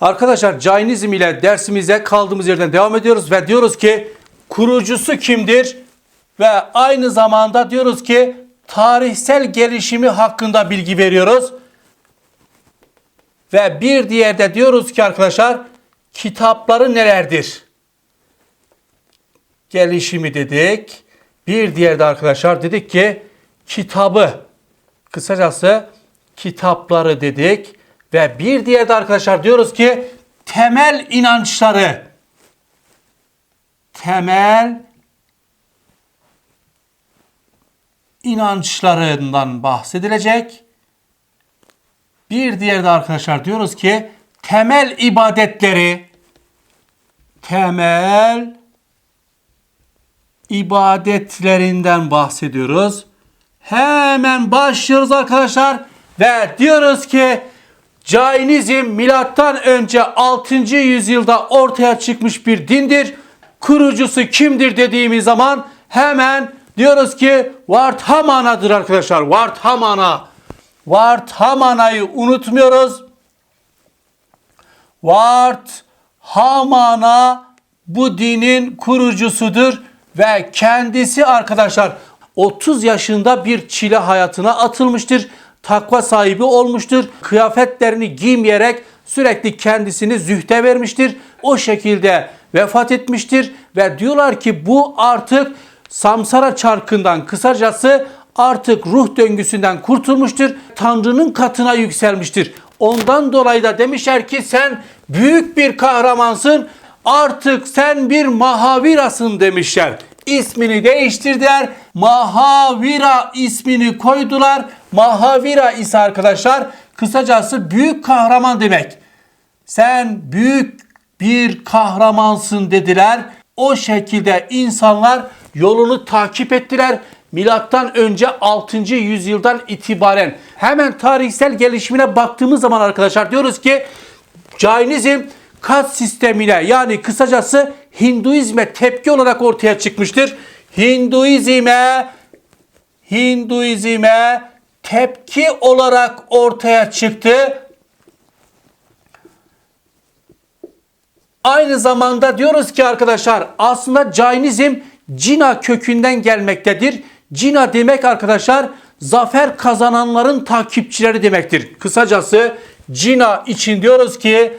Arkadaşlar Cainizm ile dersimize kaldığımız yerden devam ediyoruz ve diyoruz ki kurucusu kimdir? Ve aynı zamanda diyoruz ki tarihsel gelişimi hakkında bilgi veriyoruz. Ve bir diğer de diyoruz ki arkadaşlar kitapları nelerdir? Gelişimi dedik. Bir diğer de arkadaşlar dedik ki kitabı kısacası kitapları dedik. Ve bir diğer de arkadaşlar diyoruz ki temel inançları temel inançlarından bahsedilecek. Bir diğer de arkadaşlar diyoruz ki temel ibadetleri temel ibadetlerinden bahsediyoruz. Hemen başlıyoruz arkadaşlar ve diyoruz ki Cainizm milattan önce 6. yüzyılda ortaya çıkmış bir dindir. Kurucusu kimdir dediğimiz zaman hemen diyoruz ki Varthamana'dır arkadaşlar. Varthamana. Varthamana'yı unutmuyoruz. Varthamana bu dinin kurucusudur ve kendisi arkadaşlar 30 yaşında bir çile hayatına atılmıştır. Takva sahibi olmuştur. Kıyafetlerini giymeyerek sürekli kendisini zühte vermiştir. O şekilde vefat etmiştir ve diyorlar ki bu artık samsara çarkından kısacası artık ruh döngüsünden kurtulmuştur. Tanrı'nın katına yükselmiştir. Ondan dolayı da demişler ki sen büyük bir kahramansın. Artık sen bir Mahavirasın demişler. İsmini değiştirdiler. Mahavira ismini koydular. Mahavira ise arkadaşlar kısacası büyük kahraman demek. Sen büyük bir kahramansın dediler. O şekilde insanlar yolunu takip ettiler. Milattan önce 6. yüzyıldan itibaren hemen tarihsel gelişimine baktığımız zaman arkadaşlar diyoruz ki Cainizm kat sistemine yani kısacası Hinduizme tepki olarak ortaya çıkmıştır. Hinduizme Hinduizme tepki olarak ortaya çıktı. Aynı zamanda diyoruz ki arkadaşlar aslında Cainizm Cina kökünden gelmektedir. Cina demek arkadaşlar zafer kazananların takipçileri demektir. Kısacası Cina için diyoruz ki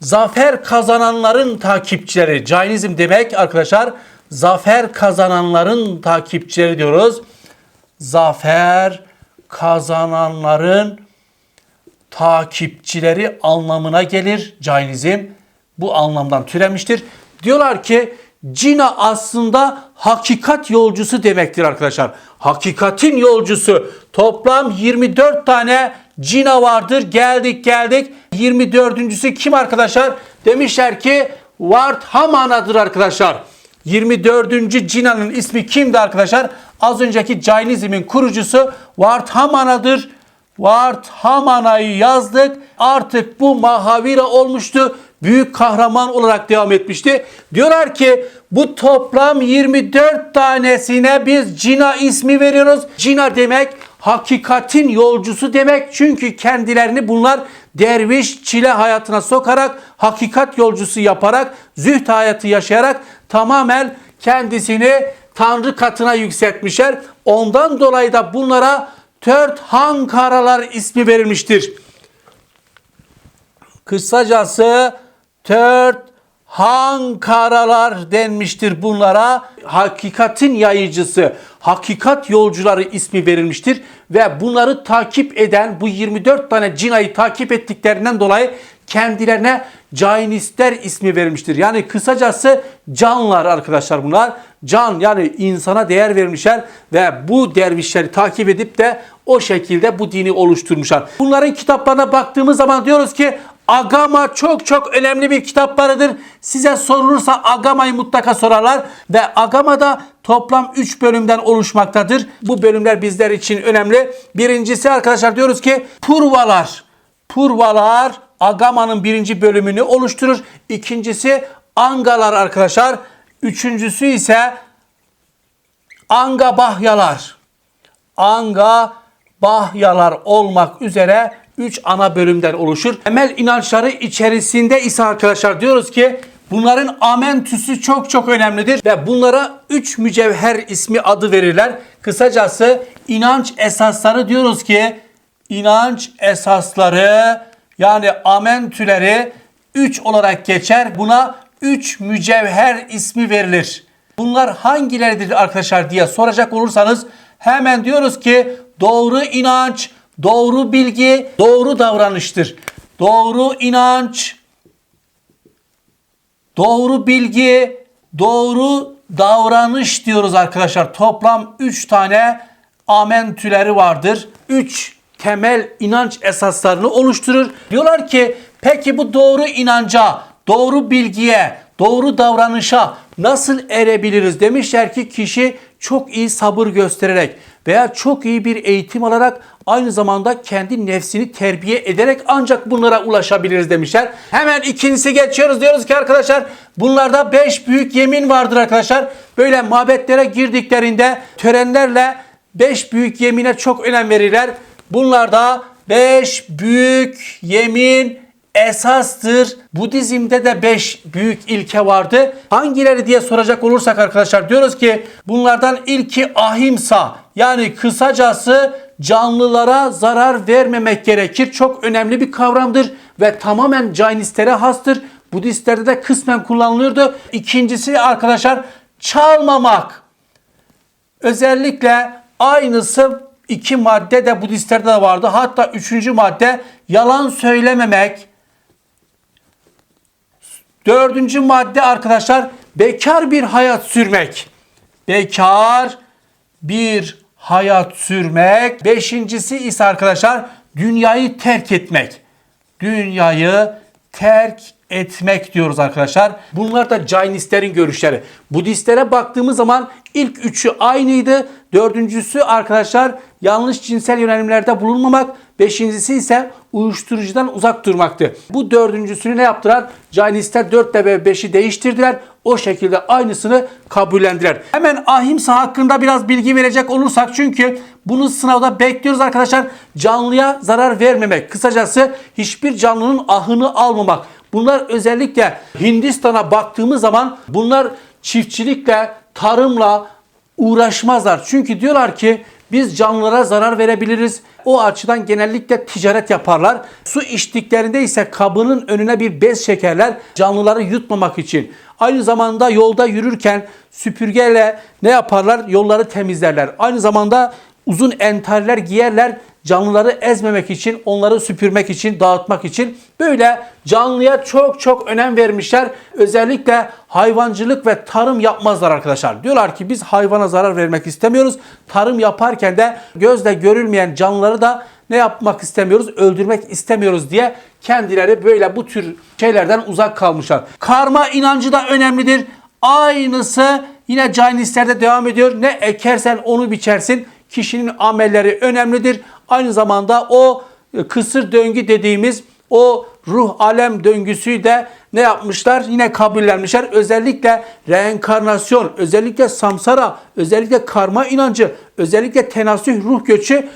zafer kazananların takipçileri. Cainizm demek arkadaşlar zafer kazananların takipçileri diyoruz. Zafer kazananların takipçileri anlamına gelir Cainizm. Bu anlamdan türemiştir. Diyorlar ki Cina aslında hakikat yolcusu demektir arkadaşlar. Hakikatin yolcusu. Toplam 24 tane Cina vardır. Geldik geldik. 24.sü kim arkadaşlar? Demişler ki Vardhamana'dır arkadaşlar. 24. Cina'nın ismi kimdi arkadaşlar? Az önceki Cainizmin kurucusu Vardhamana'dır. Vardhamana'yı yazdık. Artık bu Mahavira olmuştu. Büyük kahraman olarak devam etmişti. Diyorlar ki bu toplam 24 tanesine biz Cina ismi veriyoruz. Cina demek hakikatin yolcusu demek. Çünkü kendilerini bunlar derviş çile hayatına sokarak, hakikat yolcusu yaparak, zühd hayatı yaşayarak tamamen kendisini Tanrı katına yükseltmişler. Ondan dolayı da bunlara Tört Hankaralar ismi verilmiştir. Kısacası Tört Hankaralar denmiştir bunlara. Hakikatin yayıcısı, hakikat yolcuları ismi verilmiştir. Ve bunları takip eden bu 24 tane cinayı takip ettiklerinden dolayı kendilerine Cainistler ismi verilmiştir. Yani kısacası canlar arkadaşlar bunlar. Can yani insana değer vermişler ve bu dervişleri takip edip de o şekilde bu dini oluşturmuşlar. Bunların kitaplarına baktığımız zaman diyoruz ki Agama çok çok önemli bir kitaplarıdır. Size sorulursa Agama'yı mutlaka sorarlar ve Agama'da toplam 3 bölümden oluşmaktadır. Bu bölümler bizler için önemli. Birincisi arkadaşlar diyoruz ki Purvalar. Purvalar Agama'nın birinci bölümünü oluşturur. İkincisi Angalar arkadaşlar. Üçüncüsü ise Anga Bahyalar. Anga Bahyalar olmak üzere üç ana bölümden oluşur. Temel inançları içerisinde ise arkadaşlar diyoruz ki bunların amentüsü çok çok önemlidir ve bunlara üç mücevher ismi adı verirler. Kısacası inanç esasları diyoruz ki inanç esasları yani amentüleri 3 olarak geçer. Buna 3 mücevher ismi verilir. Bunlar hangileridir arkadaşlar diye soracak olursanız hemen diyoruz ki doğru inanç, doğru bilgi, doğru davranıştır. Doğru inanç, doğru bilgi, doğru davranış diyoruz arkadaşlar. Toplam 3 tane amentüleri vardır. 3 temel inanç esaslarını oluşturur. Diyorlar ki peki bu doğru inanca, doğru bilgiye, doğru davranışa nasıl erebiliriz? Demişler ki kişi çok iyi sabır göstererek veya çok iyi bir eğitim alarak aynı zamanda kendi nefsini terbiye ederek ancak bunlara ulaşabiliriz demişler. Hemen ikincisi geçiyoruz diyoruz ki arkadaşlar bunlarda beş büyük yemin vardır arkadaşlar. Böyle mabetlere girdiklerinde törenlerle beş büyük yemine çok önem verirler. Bunlarda beş büyük yemin esastır. Budizm'de de 5 büyük ilke vardı. Hangileri diye soracak olursak arkadaşlar diyoruz ki bunlardan ilki ahimsa yani kısacası canlılara zarar vermemek gerekir. Çok önemli bir kavramdır ve tamamen Jainistlere hastır. Budistlerde de kısmen kullanılıyordu. İkincisi arkadaşlar çalmamak. Özellikle aynısı iki madde de Budistlerde de vardı. Hatta üçüncü madde yalan söylememek. Dördüncü madde arkadaşlar bekar bir hayat sürmek. Bekar bir hayat sürmek. Beşincisi ise arkadaşlar dünyayı terk etmek. Dünyayı terk etmek diyoruz arkadaşlar. Bunlar da Jainistlerin görüşleri. Budistlere baktığımız zaman ilk üçü aynıydı. Dördüncüsü arkadaşlar yanlış cinsel yönelimlerde bulunmamak. Beşincisi ise uyuşturucudan uzak durmaktı. Bu dördüncüsünü ne yaptılar? Jainistler 4 ve 5'i değiştirdiler. O şekilde aynısını kabullendiler. Hemen ahimsa hakkında biraz bilgi verecek olursak çünkü bunu sınavda bekliyoruz arkadaşlar. Canlıya zarar vermemek. Kısacası hiçbir canlının ahını almamak. Bunlar özellikle Hindistan'a baktığımız zaman bunlar çiftçilikle, tarımla uğraşmazlar. Çünkü diyorlar ki biz canlılara zarar verebiliriz. O açıdan genellikle ticaret yaparlar. Su içtiklerinde ise kabının önüne bir bez çekerler canlıları yutmamak için. Aynı zamanda yolda yürürken süpürgeyle ne yaparlar? Yolları temizlerler. Aynı zamanda uzun entarler giyerler canlıları ezmemek için, onları süpürmek için, dağıtmak için böyle canlıya çok çok önem vermişler. Özellikle hayvancılık ve tarım yapmazlar arkadaşlar. Diyorlar ki biz hayvana zarar vermek istemiyoruz. Tarım yaparken de gözle görülmeyen canlıları da ne yapmak istemiyoruz? Öldürmek istemiyoruz diye kendileri böyle bu tür şeylerden uzak kalmışlar. Karma inancı da önemlidir. Aynısı yine Jainistlerde devam ediyor. Ne ekersen onu biçersin. Kişinin amelleri önemlidir. Aynı zamanda o e, kısır döngü dediğimiz o ruh alem döngüsüyü de ne yapmışlar? Yine kabullenmişler. Özellikle reenkarnasyon, özellikle samsara, özellikle karma inancı, özellikle tenasüh ruh göçü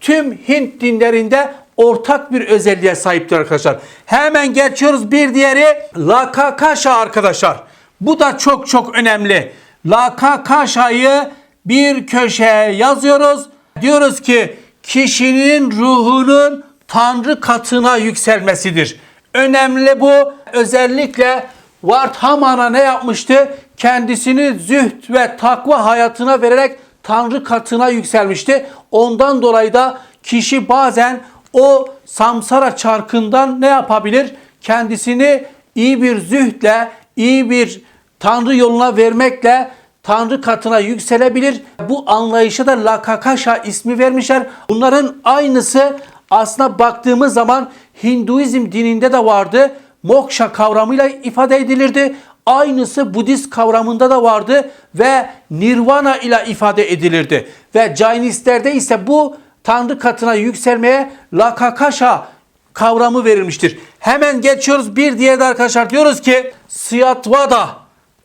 tüm Hint dinlerinde ortak bir özelliğe sahiptir arkadaşlar. Hemen geçiyoruz bir diğeri Lakakasha arkadaşlar. Bu da çok çok önemli. Lakakasha'yı bir köşeye yazıyoruz. Diyoruz ki kişinin ruhunun Tanrı katına yükselmesidir. Önemli bu. Özellikle Vardhamana ne yapmıştı? Kendisini zühd ve takva hayatına vererek Tanrı katına yükselmişti. Ondan dolayı da kişi bazen o samsara çarkından ne yapabilir? Kendisini iyi bir zühdle, iyi bir Tanrı yoluna vermekle Tanrı katına yükselebilir. Bu anlayışa da Lakakasha ismi vermişler. Bunların aynısı aslına baktığımız zaman Hinduizm dininde de vardı. Moksha kavramıyla ifade edilirdi. Aynısı Budist kavramında da vardı ve Nirvana ile ifade edilirdi. Ve Jainistlerde ise bu Tanrı katına yükselmeye Lakakasha kavramı verilmiştir. Hemen geçiyoruz bir diğer de arkadaşlar diyoruz ki Siyatvada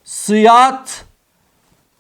Siyat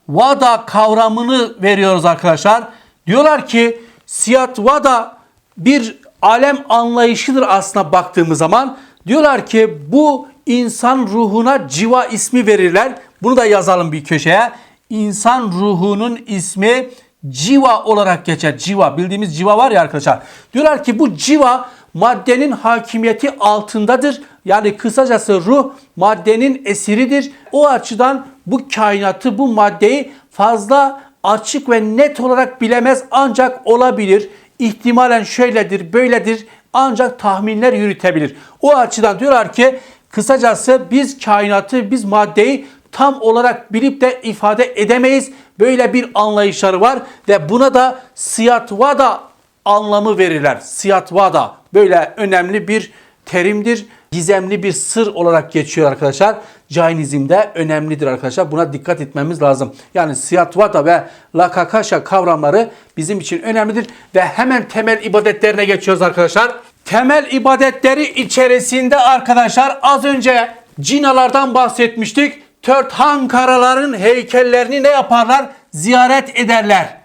Vada kavramını veriyoruz arkadaşlar. Diyorlar ki Siyat Vada bir alem anlayışıdır aslına baktığımız zaman. Diyorlar ki bu insan ruhuna civa ismi verirler. Bunu da yazalım bir köşeye. İnsan ruhunun ismi civa olarak geçer. Civa bildiğimiz civa var ya arkadaşlar. Diyorlar ki bu civa maddenin hakimiyeti altındadır. Yani kısacası ruh maddenin esiridir. O açıdan bu kainatı, bu maddeyi fazla açık ve net olarak bilemez ancak olabilir. İhtimalen şöyledir, böyledir ancak tahminler yürütebilir. O açıdan diyorlar ki kısacası biz kainatı, biz maddeyi tam olarak bilip de ifade edemeyiz. Böyle bir anlayışları var ve buna da siyatvada anlamı verirler. Siyatvada böyle önemli bir terimdir. Gizemli bir sır olarak geçiyor arkadaşlar. Cainizmde önemlidir arkadaşlar. Buna dikkat etmemiz lazım. Yani siyatvada ve lakakaşa kavramları bizim için önemlidir. Ve hemen temel ibadetlerine geçiyoruz arkadaşlar. Temel ibadetleri içerisinde arkadaşlar az önce cinalardan bahsetmiştik. Törthan karaların heykellerini ne yaparlar? Ziyaret ederler.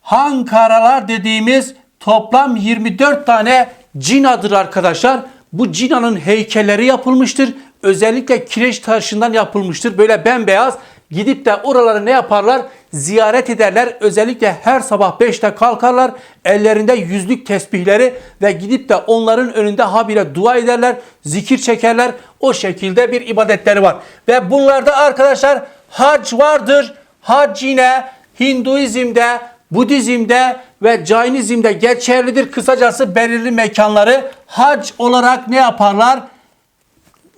Hankaralar dediğimiz toplam 24 tane cinadır arkadaşlar. Bu cinanın heykelleri yapılmıştır. Özellikle kireç taşından yapılmıştır. Böyle bembeyaz. Gidip de oraları ne yaparlar? Ziyaret ederler. Özellikle her sabah 5'te kalkarlar. Ellerinde yüzlük tesbihleri ve gidip de onların önünde habire dua ederler. Zikir çekerler. O şekilde bir ibadetleri var. Ve bunlarda arkadaşlar hac vardır. Hac yine Hinduizm'de, Budizm'de ve Cainizm'de geçerlidir. Kısacası belirli mekanları hac olarak ne yaparlar?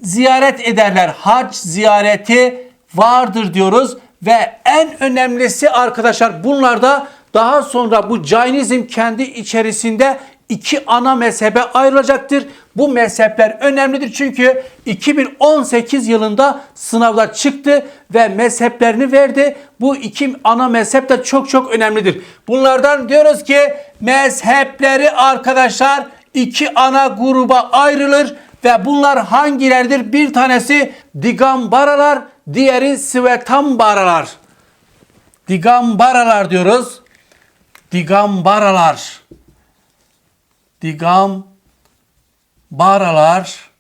Ziyaret ederler. Hac ziyareti vardır diyoruz ve en önemlisi arkadaşlar bunlarda daha sonra bu Cainizm kendi içerisinde iki ana mezhebe ayrılacaktır. Bu mezhepler önemlidir çünkü 2018 yılında sınavda çıktı ve mezheplerini verdi. Bu iki ana mezhep de çok çok önemlidir. Bunlardan diyoruz ki mezhepleri arkadaşlar iki ana gruba ayrılır ve bunlar hangileridir? Bir tanesi Digambaralar, diğeri Svetambaralar. Digambaralar diyoruz. Digambaralar. Digambaralar.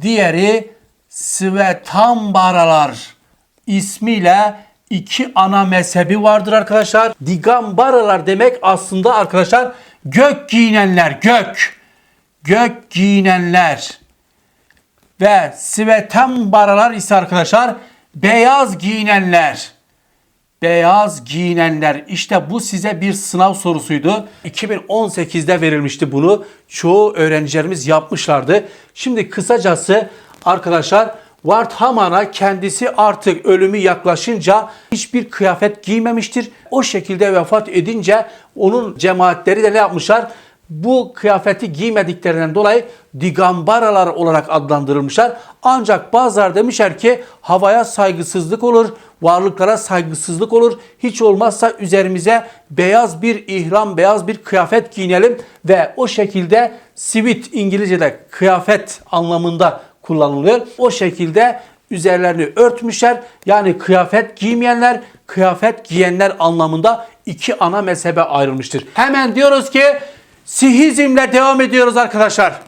Diğeri Svetambaralar ismiyle iki ana mezhebi vardır arkadaşlar. Digambaralar demek aslında arkadaşlar gök giyinenler, gök. Gök giyinenler. Ve Svetambaralar ise arkadaşlar beyaz giyinenler. Beyaz giyinenler. İşte bu size bir sınav sorusuydu. 2018'de verilmişti bunu. Çoğu öğrencilerimiz yapmışlardı. Şimdi kısacası arkadaşlar Vardhamana kendisi artık ölümü yaklaşınca hiçbir kıyafet giymemiştir. O şekilde vefat edince onun cemaatleri de ne yapmışlar? Bu kıyafeti giymediklerinden dolayı digambaralar olarak adlandırılmışlar. Ancak bazıları demişler ki havaya saygısızlık olur, varlıklara saygısızlık olur. Hiç olmazsa üzerimize beyaz bir ihram, beyaz bir kıyafet giyinelim ve o şekilde sivit İngilizce'de kıyafet anlamında kullanılıyor. O şekilde üzerlerini örtmüşler. Yani kıyafet giymeyenler, kıyafet giyenler anlamında iki ana mezhebe ayrılmıştır. Hemen diyoruz ki Sihizmle devam ediyoruz arkadaşlar.